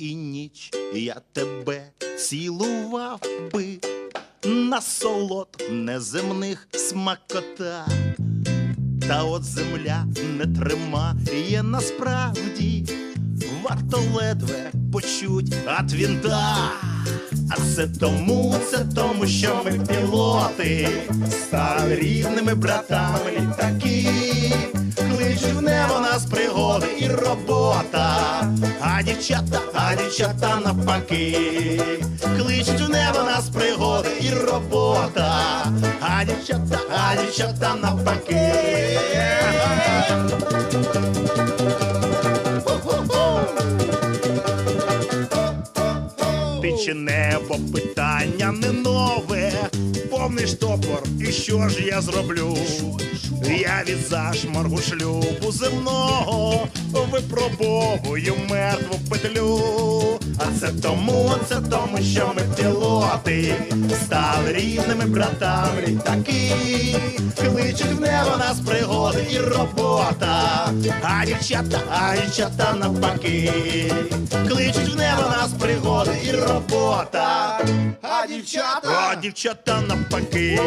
ніч я тебе цілував би на солод неземних смакота. Та от земля не тримає насправді, варто ледве почуть от вінта. А це тому, це тому, що ми пілоти стали рівними братами літаки. Кличуть в небо нас пригоди і робота, а дівчата, а дівчата навпаки. Кличуть в небо нас пригоди і робота, а дівчата, а дівчата навпаки. Ти чи небо питання не нове, повний штопор, і що ж я зроблю? Я від зашморгу шлюбу земного випробовую мертву петлю. А це тому, це тому, що ми пілоти стали рівними братами літаки. Кличуть в небо нас пригоди і робота. А дівчата, а дівчата навпаки. Кличуть в небо нас пригоди і робота. А дівчата А дівчата навпаки.